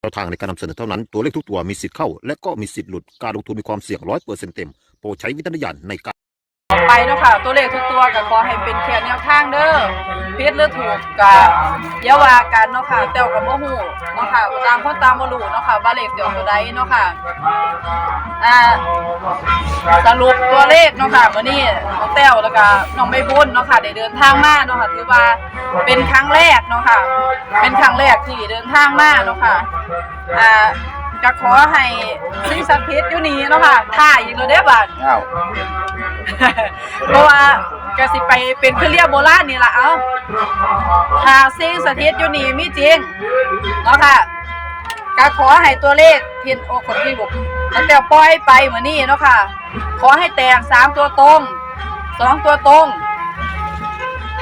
แนวทางในการนำเสนอเท่านั้น ตัวเลขทุกตัวมีสิทธิ์เข้า และก็มีสิทธิ์หลุด การลงทุนมีความเสี่ยงร้อยเปอร์เซ็นต์เต็ม โปรดใช้วิจารณญาณในการไปเนาะค่ะ ตัวเลขทุกตัวก็ขอให้เป็นแค่แนวทางเด้อผิดหรือถูกก็อย่าวากันเนาะค่ะแต่ก็บ่ฮู้เนาะค่ะตางคนตางบ่รู้เนาะค่ะว่าเลขสิออกตัวใดเนาะค่ะอ่าสรุปตัวเลขเนาะค่ะมื้อนี้น้ องแต้วแล้วก็น้องใบบุญเนาะค่ะได้เดินทางมาเนาะค่ะถือว่าเป็นครั้งแรกเนาะค่ะ เป็นครั้งแรกที่เดินทางมาเนาะค่ะอ่าก็ขอให้สิ่งศักดิ์สิทธิ์อยู่นี่เนาะค่ะถ่ายอีกแล้วเด้อบาดอ้าวเพราะว่ากสิไปเป็นเครือเรียกโบราณนี่ล่ะเอ้าหาสิ่งสถิตอยู่นี่มีจริงเนาะค่ะก็ขอให้ตัวเลขเทียนโอคนที่บุกตั้งแต่ปล่อยไปเหมือนนี้เนาะค่ะ ขอให้แตกสามตัวตรง สองตัวตรง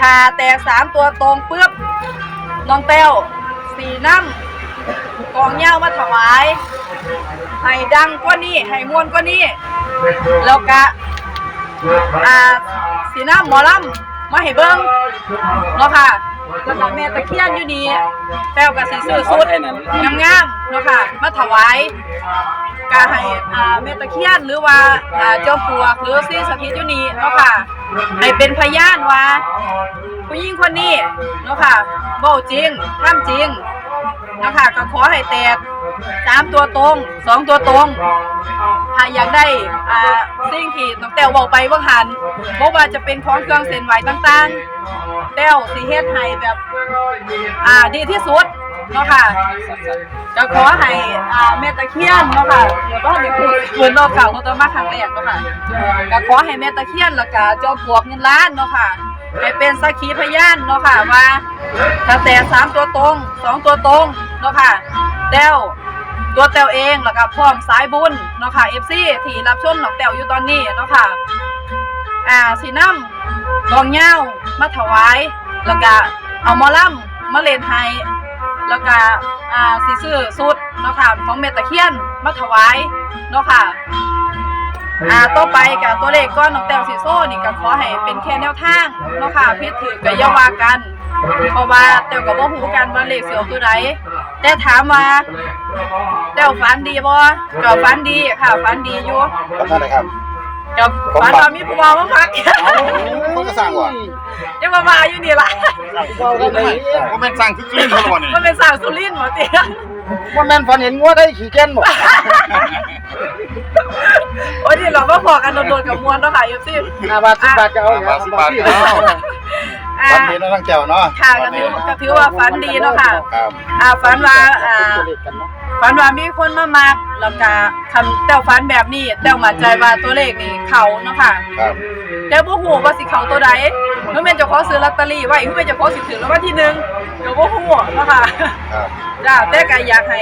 ถ้าแตกสามตัวตรงปุ๊บน้องแต้วสีน้ำกองเหย้ามาถวาย ให้ดังกว่านี้ให้มวนกว่านี้แล้วก็อ่าสีน้ำหมอลำมาให้เบิ้งเนาะค่ะแล้วก็แม่ตะเคียนอยู่นี่แป้วกับสีซื้อสุดงามๆเนาะค่ะ มาถวาย ก็ให้อ่าแม่ตะเคียนหรือว่าอ่าเจ้าปลวกหรือสิ่งสถิตอยู่นี่เนาะค่ะให้เป็นพยานว่าผู้หญิงคนนี้เนาะค่ะเบ้าจริงทำจริงเนาะค่ะก็ขอให้แตกสามตัวตรงสองตัวตรงถ้าอยากได้อ่าสิ่งที่น้องแต้วบอกไปว่าหันบอกว่าจะเป็นของเครื่องเส้นไหวต่างๆ แต้วสิเฮ็ดให้แบบอ่าดีที่สุด เนาะค่ะจะขอให้อ่าแม่ตะเคียนเนาะค่ะเดี๋ยวก็ให้พูดเหมือนรอบเก่าเขาตัวมาครั้งแรกเนาะค่ะก็ขอให้แม่ตะเคียนแล้วก็เจ้าปวกเงินล้านเนาะค่ะให้เป็นสักขีพยานเนาะค่ะว่าถ้าแต่สามตัวตรงสองตัวตรงเนาะค่ะแต้วตัวแต้วเองแล้วก็พร้อมสายบุญเนาะค่ะ FC ที่รับชมน้องแต้วอยู่ตอนนี้เนาะค่ะอ่าสีน้ำกองเหย้ามาถวาย แล้วก็เอามอลำมมาเล่นให้ แล้วก็อ่าสีซื้อสุดเนาะค่ะของเมตะเคียนมาถวายเนาะค่ะอ่าต่อไปกับตัวเลขก้อนน้องแต้วสีโซ่นี่ก็ขอให้เป็นแค่แนวทางเนาะค่ะพิดถือก็อย่าว่ากัน เพราะว่าแต้วก็บ่ฮู้กันว่าเลขสิออกตัวใดแต่ถามว่าแต้วฝันดีบ่ก็ฝันดีค่ะฝันดีอยู่ ขอบคุณนะครับ กับฝันว่ามีผู้บ่าวมาพักเขาก็สร้างว่ะยังมามาอยู่นี่ล่ะผมเป็นสร้างที่ลิ้นเขาหรอนี่มันเป็นสาวสุรินทร์บ่ติวันนั้นฝันเห็นงัวได้ขี่แก่นหมดโอ้ยนี่เราก็พอกันโดนๆกับมวลเนาะค่ะ FC ห้าบาทสิบบาทจะเอาเหรอสิบบาทที่เอาอ่าวันนี้น้องแก้วเนาะค่ะก็ถือก็ถือว่าฝันดีเนาะค่ะครับอ่าฝันว่าอ่า ตัวเลขกันเนาะฝันว่ามีคนมามักแล้วก็คันแต้วฝันแบบนี้ แต้วมั่นใจว่าตัวเลขนี่เข้าเนาะค่ะ ครับ แต่บ่ฮู้ว่าสิเข้าตัวใดเมื่อแม่นเจ้าของซื้อลอตเตอรี่ไว้เมื่อแม่นเจ้าของสิถึงรางวัลที่หนึ่งก็บ่ฮู้เนาะค่ะ ครับ จ้าแต่ก็อยากให้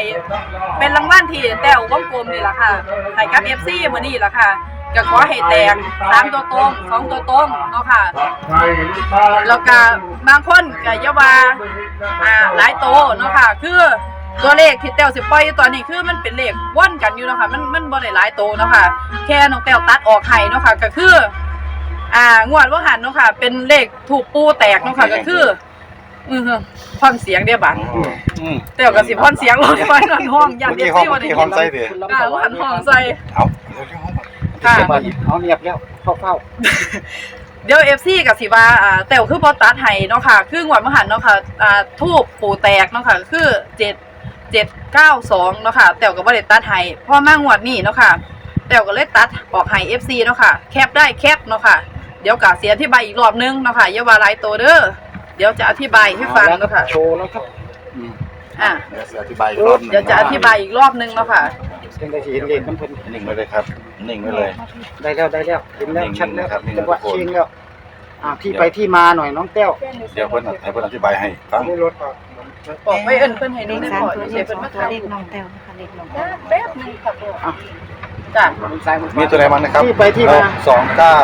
เป็นรางวัลที่แต้ววงกลมนี่ล่ะค่ะให้กับ FC มื้อนี้ล่ะค่ะก็ขอให้แตกสามตัวตรงสองตัวตรงเนาะค่ะ แล้วก็บางคนก็อย่าว่าอ่าหลายโตเนาะค่ะ คือ ตัวเลขที่แต้วสิปล่อยอยู่ตอนนี้คือมันเป็นเลขว่อนกันอยู่เนาะค่ะมันมันบ่ได้หลายโตเนาะค่ะแค่น้องแต้วตัดออกให้เนาะค่ะก็คือ อ่างวดว่าหันเนาะค่ะ เป็นเลขถูกปูแตกเนาะค่ะก็คืออือฮึฟังเสียงเด้อบัดอืมแต่ก็สิพ่นเสียงรถไฟนอนห้องยันเมื่อเอกี้ฟห้องซีเมื่บ่อได้กี้ยิห้องนใส่ดิอ่าหันห้องใส่เอาเดี๋ยวเดี๋ยวห้องค่ะเสียบาทเอาเงียบแล้วเข้าเฝ้าเดี๋ยวเอฟซีกับสิว่าอ่าแต่วคือบ่ตัดให้เนาะค่ะ คืองวดมหันเนาะค่ะอ่าทูบปูแตกเนาะค่ะ คือ7 792 เนาะค่ะ แต่วก็บ่ได้ตัดให้พอมางวดนี้เนาะค่ะ แต่วก็เลยตัดออกให้ FC เนาะค่ะ แคปได้แคปเนาะค่ะ เดี๋ยวก็เสียอธิบายอีกรอบนึงเนาะค่ะอย่าว่าหลายตัวเด้อ เดี๋ยวจะอธิบายให้ฟังเนาะค่ะ โชว์แล้วครับอืมอ่าเดี๋ยวจะอธิบายอีกรอบหนึ่งเดี๋ยวจะอธิบายอีกรอบนึงเนาะค่ะเพียงแต่สิเห็นเลขมันเพิ่นนิ่งไว้เลยครับนิ่งไว้เลย ได้แล้วได้แล้วเห็นแล้วนิ่งๆชัดแล้วนะครับนิ่งๆจังหวะทุกคนเชียงแล้วอ่าที่ไปที่มาหน่อยน้องแต้วเดี๋ยวเพิ่นให้เพิ่นอธิบายให้ฟังได้รถออก บอกไว้เอิ้นเพิ่นให้เลนี่ขได้สามก่อนตัวเดี๋เลยวขเพิ่นสองมาตัวถามเลขน้องแต้วนะคะเลขน้องแต้วแป๊บนึงค่ะพ่ออะจ้ะมือซ้ายมือขวามีตัวไหนบ้างนะครับที่ไปที่มาสองเก้า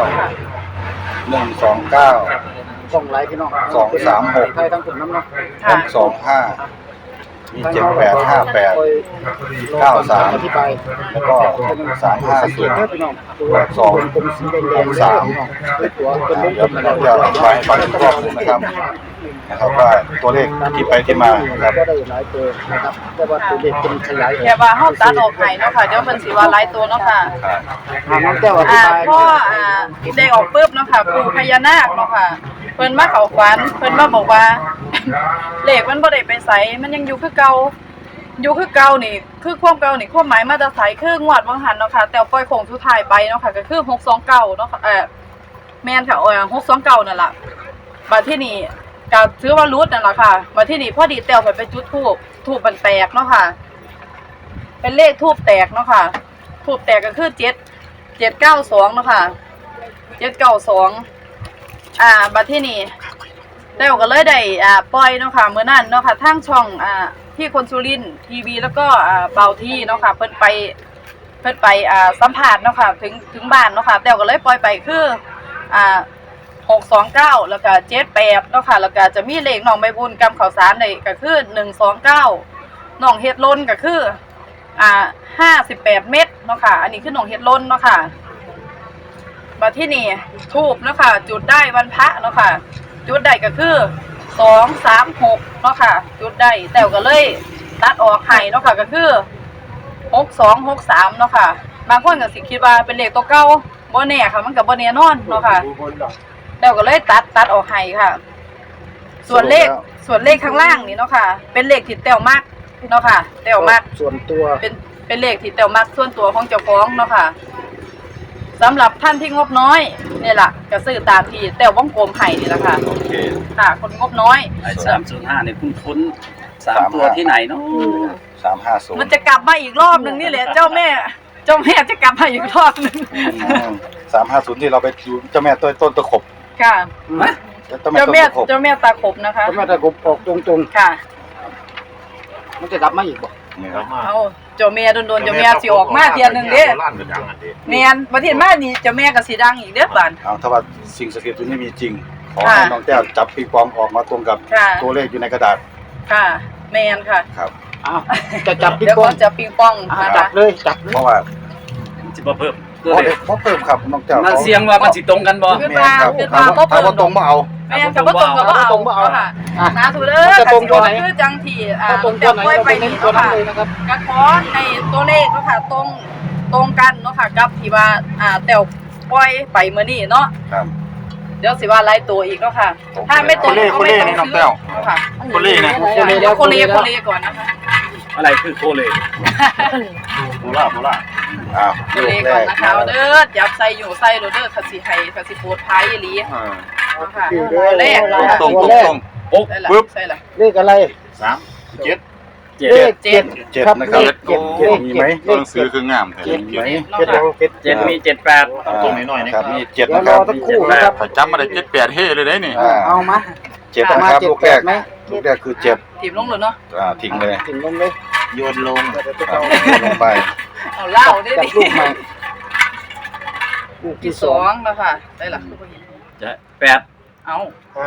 หนึ่งสองเก้าส่งไลน์พี่น้องสองสามหกไทยทั้งกลุ่มน้ำเนาะหกสองห้ามีเจ็ดแปดห้าแปดเก้าสามอธิบายแล้วก็สามห้าสังเกศูตนย์เด้อพี่น้องแปดสองเป็นสีแดงๆหกสามเป็นตัวเป็นเดี๋ยวเราจะอธิบายให้ฟังอีกรอบหนึงนะครับ นะครับว่าตัวเลขที่ไปที่มาครับก็ได้หลายตัวนะครับแต่ว่าตัวเลขเป็นขยายแค่ว่าเฮาตัดออกให้เนาะค่ะเดี๋ยวเพิ่นสิว่าหลายตัวเนาะค่ะครับอ่าน้องแต้วอธิอ่าบายพ่ออ่าได้ออกปุ๊บเนาะค่ะปู่พญานาคเนาะค่ะเพิ่นมาเข้าฝันเพิ่นมาบอกว่าเลขมันบ่ได้ไปไสมันยังอยู่คือเก่าอยู่คือเก่านี่คือความเก่านี่ความหมายมาแต่ไสคืองวดวังหันเนาะค่ะแต่ปล่อยโค้งสุดท้ายไปเนาะค่ะก็คือ629เนาะค่ะเอ่อแม่นค่ะเอ่อ629นั่นล่ะบัดที่นี่ ก็ถือว่ารุดนั่นล่ะค่ะบัดที่นี่พอดีแต้วไปไปจุดธูปธูปมันแตกเนาะค่ะ เป็นเลขทูบแตกเนาะค่ะทูบแตกก็คือเจ็ดเจ็ดเก้าสองเนาะค่ะเจ็ดเก้าสองอ่าบัดที่นี่ได้วก็เลยได้อ่าปล่อยเนาะค่ะเมื่อนั้นเนาะค่ะทางช่องอ่าที่คนสุรินทีวีแล้วก็อ่าเบาที่เนาะค่ะ เพิ่นไปเพิ่นไปอ่าสัมภาษณ์เนาะค่ะ ถึงถึงบ้านเนาะค่ะแต่วก็เลยปล่อยไปคืออ่า หกสองเก้าแล้วก็เจ็ดแปดเนาะค่ะแล้วก็จะมีเลขน้องใบบุญกำข่าวสารในก็คือหนึ่งสองเก้าน้องเฮ็ดล้นก็คืออ่าห้าสิบแปดเม็ดเนาะค่ะ อันนี้คือหนองเฮ็ดล้นเนาะค่ะมาที่นี่ทูบเนาะค่ะจุดได้วันพระเนาะค่ะ จุดได้ก็คือสองสามหกเนาะค่ะ จุดได้แต่ก็เลยตัดออกให้เนาะค่ะก็คือหกสองหกสามเนาะค่ะ บางคนก็สิคิดว่าเป็นเลขตัวเก่าบ่แน่ค่ะ มันกับบ่แน่นอนเนาะค่ะ แล้วก็เลยตัดตัดออกให้ค่ะ ส่วนเลขส่วนเลขข้างล่างนี่เนาะค่ะ เป็นเลขที่แต้วมากเนาะค่ะ แต้วมากส่วนตัวเป็นเป็นเลขที่แต้วมักส่วนตัวของเจ้าของเนาะค่ะสำหรับท่านที่งบน้อยนี่แหละก็ซื้อตามที่แต้ววงกลมให้นี่แหละค่ะโอเคค่ะ คนงบน้อยไอ้สามศูนย์ห้าเนี่ยคุณคุ้นๆสามตัวที่ไหนเนาะสามห้าศูนมันย์จะกลับมาอีกรอบหนึ่งนี่แหละเจ้าแม่ เจ้าแม่จะกลับมาอีกรอบหนึ่งสามห้าศูนย์ที่เราไปดูเจ้าแม่ต้นต้นตะขบ ค่ะเจ้าแม่เจ้าต้นแม่ตะขบเจ้าแม่ตาขบนะคะก็ไม่ได้กบออกตรงค่ะ ๆมันจะกลับมาอีกบ่นี่ครับเอาเจ้าแม่โดนๆเจ้าแม่สิออกมาเทียนหนึ่งเด้แม่นประเทศมานี่เจ้าแม่ก็สิดังอีกเด้อบ้าน เอาถ้าว่าสิ่งศักดิ์สิทธิ์ตัวนี้มีจริง ขอให้น้องแก้วจับปีปองออกมาตรงกับค่ะ ตัวเลขอยู่ในกระดาษค่ะ แม่นค่ะ ครับ อ้าวจะจับพี่เดี๋ยวก้ก็นจะปิงปองอะนะจัคะบเลยจับเลยเพราะว่า สิบ่เพิ่มเพ ตัวราะเลเด็ขกเขาเพิ่มครับน้องแก้วมันเสียงว่ามันสิตรงกันบ่ขึ้นแม่มาครับขึ้นถามามว่าบ่ถามเพิ่ว่ามตรงมาเอาแม่นก็บ่ตรงก็บ่เอาตรงบ่เอาค่ะอะนะถูเด้อจะตรงตัวไหนก็สิคือจังที่อ่าถ้าตรงตัแต่วไหนปล่อยเราไปไปเน้นี่นตัวเนาะนั้นค่ะเลยนะครับก็ขอให้ตัวเลขเนาะค่ะตรงตรงกันเนาะค่ะกับที่ว่าอ่าแต่วปล่อยไปมื้อนี้เนาะครับเดี๋ยวสิว่าหลายตัวอีกเนาะค่ะ ถ้าไม่ตรงก็ไม่ต้องซื้อเนาะค่ะโคเล่นะโคเล่เดี๋ยวโคเลโคเลก่อนนะคะ อะไรคือโคเล โคล่าโคล่าอ้าวโคเลก่อนนะคะเอาเด้อจับใส่อยู่ใส่โรเด้อค่ะสิให้ค่ะสิโพดพายอีหลีเนาะค่ะเลขเนาะค่ะตรงตรงตรงโอ๊กใส่ละปึ๊บใส่ละเลขอะไรสามเจ็ดเจ็ดเลขเจ็ดเจ็ดครับนะครับเลขเจ็ดเลขมีเจ็ไหมดเลตัวขหนังสือคืองามเจ็ดมีไหมเจ็ดแล้วเจ็ดเจ็ดมีเจ็ดแปดตรงน้อยนะครับมีเจ็ดเดี๋ยวนะครรัอบสักครู่นะครับถ้าจำมาได้เจ็ดแปดเฮ้เลยได้นี่อ่าเอามาเจ็ดเอานะมาครับเจ็ดลูกแปแรดกไหมลูกแรกคือเจ็ดถีบลงเลยเนาะอ่าทิ้งเลยถึงลงเลย โยนลงครับลงไปเอาเหล้าดิจับลูกใหม่ลูกที่ที่สสอองงแล้วค่ะ ได้ละจะแปดเอา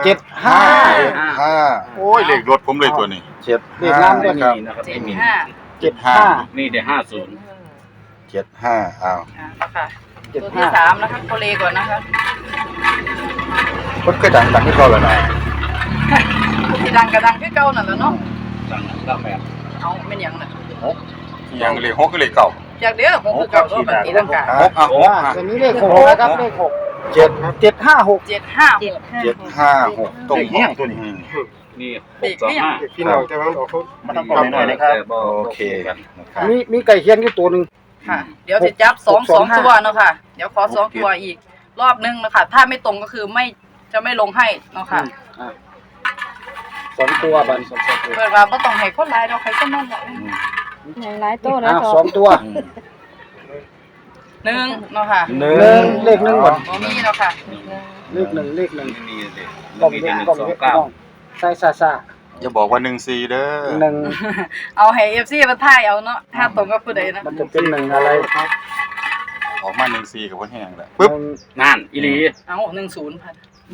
เจ็ดห้าห้าโอ้ยเลขรถผมเลยตัวนี้ เจ็ดเลขน้ำด้วยครับนี่นะครับเจ็ดไม่มีห้าเจ็ดห้านี่เดี๋ยวห้าศูนย์เจ็ดห้าอ้าวอ่าแล้วค่ะเจ็ดตัวห้าที่สามนะคะโคเลก่อนนะคะมันก็ดังดังที่เขาเลยนะที่ดังกระดังคือเก่านั่นแหละเนาะสั่งหนังเก้าแปด เอาเป็นหยังน่ะยังเลขหกก็เลขเก่าจากเด้อผมคือเก่าตัวปฏิดังกาหกอะหกอ่าอะตัวนี้เลขหกนะครับเลขหกเจ็ดเจ็ดห้าหกเจ็ดห้าหเจ็ดกห้าเจ็ดห้าหกตรงเนี้ยตัวนี้นี่หกสองห้าพี่น้องแต่ว่าออกเขามันต้องกดหน่อยนะครับโอเคนะครับมีมีไก่เคียนอยู่ตัวหนึ่งค่ะ เดี๋ยวจะจับสองสองตัวเนาะค่ะ เดี๋ยวขอสองตัวอีก รอบนึงนะคะถ้าไม่ตรงก็คือไม่จะไม่ลงให้เนาะค่ะอ่า สองตัวบันสองตัวเปิดว่าบ่ต้องให้คนหลายดอกใครคนนั้นแหละอย่างหลายโต้แล้วอ่าก็สองตัวหนึ่งเนาะค่ะหนึ่หนึ่งงเลขหนึ่งก่อนบ่มีเนาะค่ะเลขหนึ่งเลขหนึ่งนี่เลยกล่องมีเล็กหนึ่งกล่องสองเล็กเก้าน้องใส่ซาซาอย่าบอกว่าหนึ่งสี่เด้อหนึ่งเอาให้ FC มาถ่ายเอาเนาะถ้าตรงกับผู้ใดนะมันจะเป็นหนึ่งอะไรครับออกมาหนึ่งสี่กับคนแห้งแหละปึ๊ปึ๊บบนั่นอีหลีเอา10พัน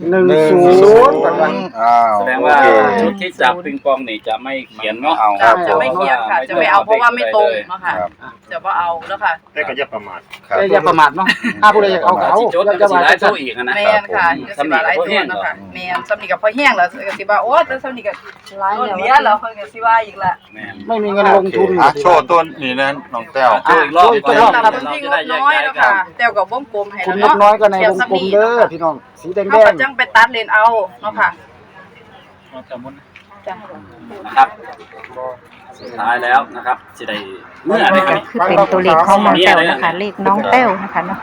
หนึ่งหนึ่งศูศูนนย์ย์กันวันอ้าวแสดงว่าโอเค ชุดที่จับปิงปองนี่จะไม่เขียนเนาะ เอาจะจะไม่เขียนค่ะ จะไม่เอาเพราะว่าไม่ตรงเนาะค่ะ ครับจะบ่เอาแล้วค่ะ แต่ก็อย่าประมาท ครับ แต่อย่าประมาทเนาะถ้าผู้ใดอยากเอาเขาสิจดอย่าก็จะสิมาได้จะเท่าอีกอะนะ แม่นค่ะจะสิว่าหลายตัวเนาะค่ะ แม่นสำนีกับพ่อแห้งแล้วก็สิว่าโอ้แต่สำนีกับร้ายต้นแล้วเลี้ยแล้วเพิ่นก็สิว่าอีกละแม่น ไม่มีเงินลงทุน อะโชว์ต้นนี่นะน้องแต้วโชว์อีกรอบโชว์อีกก่อนรอบตามพื้นที่งบน้อยเนาะค่ะแต่ก็วงกลมให้คุณแล้วเล็กเนาะน้อยก็ในวงกลมเด้อพี่น้องสีแดงแดเฮาก็งจังไปตัดเลนเอาเนาะค่ะจ้ะ นะครับ สุดท้ายแล้วนะครับสิได้เมื่อได้คก็รับ คือเป็นตัวเลขของน้องแต้วนะคะ เลขน้องแต้วนะคะเนาะ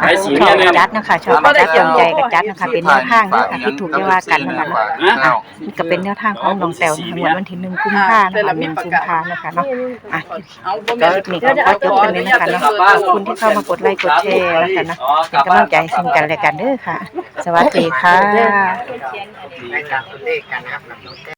ไอ้สีชเนี่อยบเนี่ยกระจัดนะคะชอบกระจัดจงใจกระจัดนะคะ เป็นแนวทางนะคะที่ถูกจะว่ากันนะคะเนาะนะอ้าวนี่ก็เป็นแนวทางของน้องแต้วนะคะงวดวันที่หนึ่งกุมภาพันธ์นะคะหนึ่งกุมภาพันธ์นะคะเนาะอะเอาบ่คแม่นลิปนี้ก็ขอจบตรงนี้นะคะเนาะขอบคุณที่เข้ามากดไลค์กดแชร์นะคะเนาะอ๋อเป็นกำลังใจซึ่งกันและกันเด้อค่ะ สวัสดีค่ะ